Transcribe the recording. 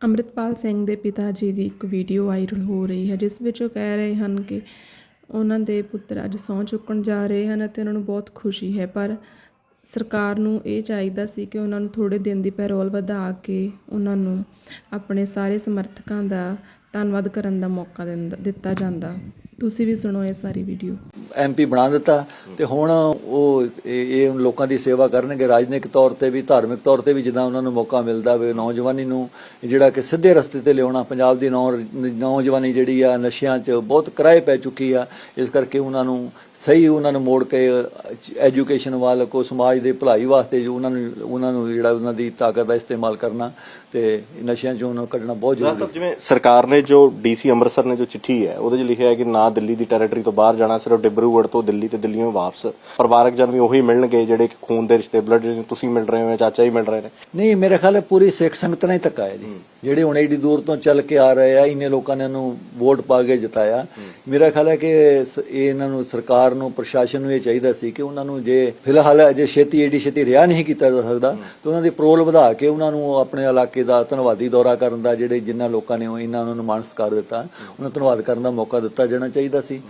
ਅੰਮ੍ਰਿਤਪਾਲ ਸਿੰਘ ਦੇ ਪਿਤਾ ਜੀ ਦੀ ਇੱਕ ਵੀਡੀਓ ਵਾਇਰਲ ਹੋ ਰਹੀ ਹੈ, ਜਿਸ ਵਿੱਚ ਉਹ ਕਹਿ ਰਹੇ ਹਨ ਕਿ ਉਹਨਾਂ ਦੇ ਪੁੱਤਰ ਅੱਜ ਸਹੁੰ ਚੁੱਕਣ ਜਾ ਰਹੇ ਹਨ ਅਤੇ ਉਹਨਾਂ ਨੂੰ ਬਹੁਤ ਖੁਸ਼ੀ ਹੈ। ਪਰ ਸਰਕਾਰ ਨੂੰ ਇਹ ਚਾਹੀਦਾ ਸੀ ਕਿ ਉਹਨਾਂ ਨੂੰ ਥੋੜੇ ਦਿਨ ਦੀ ਪੈਰੋਲ ਵਧਾ ਕੇ ਉਹਨਾਂ ਨੂੰ ਆਪਣੇ ਸਾਰੇ ਸਮਰਥਕਾਂ ਦਾ ਧੰਨਵਾਦ ਕਰਨ ਦਾ ਮੌਕਾ ਦਿੰਦਾ- ਦਿੱਤਾ ਜਾਂਦਾ। ਤੁਸੀਂ ਵੀ ਸੁਣੋ ਇਹ ਸਾਰੀ ਵੀਡੀਓ। ਐਮਪੀ ਬਣਾ ਦਿੱਤਾ ਤੇ ਹੁਣ ਉਹ ਇਹ ਲੋਕਾਂ ਦੀ ਸੇਵਾ ਕਰਨਗੇ। ਰਾਜਨੀਤਿਕ ਤੌਰ ਤੇ ਵੀ ਧਾਰਮਿਕ ਤੌਰ ਤੇ ਵੀ ਜਿੱਦਾਂ ਉਹਨਾਂ ਨੂੰ ਮੌਕਾ ਮਿਲਦਾ ਵੇ ਨੌਜਵਾਨੀ ਨੂੰ ਜਿਹੜਾ ਕਿ ਸਿੱਧੇ ਰਸਤੇ ਤੇ ਲਿਆਉਣਾ। ਪੰਜਾਬ ਦੀ ਨੌਜਵਾਨੀ ਜਿਹੜੀ ਆ ਨਸ਼ਿਆਂ 'ਚ ਬਹੁਤ ਕਿਰਾਏ ਪੈ ਚੁੱਕੀ ਆ। ਇਸ ਕਰਕੇ ਉਹਨਾਂ ਨੂੰ ਸਹੀ ਉਹਨਾਂ ਨੂੰ ਮੋੜ ਕੇ ਐਜੂਕੇਸ਼ਨ ਵੱਲ ਕੋ ਸਮਾਜ ਦੇ ਭਲਾਈ ਵਾਸਤੇ ਜੋ ਉਹਨਾਂ ਨੂੰ ਉਹਨਾਂ ਨੂੰ ਜਿਹੜਾ ਉਹਨਾਂ ਦੀ ਤਾਕਤ ਦਾ ਇਸਤੇਮਾਲ ਕਰਨਾ ਤੇ ਨਸ਼ਿਆਂ 'ਚੋਂ ਉਹਨਾਂ ਨੂੰ ਕੱਢਣਾ ਬਹੁਤ ਜ਼ਰੂਰੀ। ਸਰ ਜਿਵੇਂ ਸਰਕਾਰ ਨੇ ਜੋ ਡੀਸੀ ਅੰਮ੍ਰਿਤਸਰ ਨੇ ਜੋ ਚਿੱਠੀ ਹੈ ਉਹਦੇ 'ਚ ਲਿਖਿਆ ਹੈ ਕਿ ਨਾ ਦਿੱਲੀ ਦੀ ਟੈਰੀਟਰੀ ਤੋਂ ਬਾਹਰ ਜਾਣਾ ਸਿਰਫ ਡਿਬਰੂਗੜ੍ਹ ਤੋਂ ਦਿੱਲੀ ਤੇ ਦਿੱਲੀੋਂ ਵਾਪਸ। ਪਰਿਵਾਰਕ ਜਨ ਵੀ ਉਹੀ ਮਿਲਣਗੇ ਜਿਹੜੇ ਕਿ ਖੂਨ ਦੇ ਰਿਸ਼ਤੇ ਬਲੱਡ ਤੁਸੀਂ ਮਿਲ ਰਹੇ ਹੋ ਚਾਚਾ ਹੀ ਮਿਲ ਰਹੇ ਨੇ। ਨਹੀਂ ਮੇਰੇ ਖਿਆਲ ਹੈ ਪੂਰੀ ਸਿੱਖ ਸੰਗਤ ਨੇ ਧੱਕਾ ਹੈ ਜੀ। ਜਿਹੜੇ ਹੁਣ ਏਡੀ ਦੂਰ ਤੋਂ ਚੱਲ ਕੇ ਆ ਰਹੇ ਆ ਇੰਨੇ ਲੋਕਾਂ ਨੇ ਉਹਨੂੰ ਵੋਟ ਪਾ ਕੇ ਜਿਤਾਇਆ। ਮੇਰਾ ਖਿਆਲ ਹੈ ਕਿ ਇਹ ਇਹਨਾਂ ਨੂੰ ਸਰਕਾਰ ਨੂੰ ਪ੍ਰਸ਼ਾਸਨ ਨੂੰ ਇਹ ਚਾਹੀਦਾ ਸੀ ਕਿ ਉਹਨਾਂ ਨੂੰ ਜੇ ਫਿਲਹਾਲ ਅਜੇ ਛੇਤੀ ਏਡੀ ਛੇਤੀ ਰਿਆ ਨਹੀਂ ਕੀਤਾ ਜਾ ਸਕਦਾ ਤਾਂ ਉਹਨਾਂ ਦੀ ਪਰੋਲ ਵਧਾ ਕੇ ਉਹਨਾਂ ਨੂੰ ਆਪਣੇ ਇਲਾਕੇ ਦਾ ਧੰਨਵਾਦੀ ਦੌਰਾ ਕਰਨ ਦਾ ਜਿਹੜੇ ਜਿਨ੍ਹਾਂ ਲੋਕਾਂ ਨੇ ਉਹ ਇਹਨਾਂ ਨੂੰ ਮਾਣ ਸਤਿਕਾਰ ਦਿੱਤਾ। ਉਹਨਾਂ ਧੰਨਵਾਦ ਕਰਨ ਦਾ ਮੌਕਾ ਦਿੱਤਾ ਜਾਣਾ ਚਾਹੀਦਾ ਸੀ।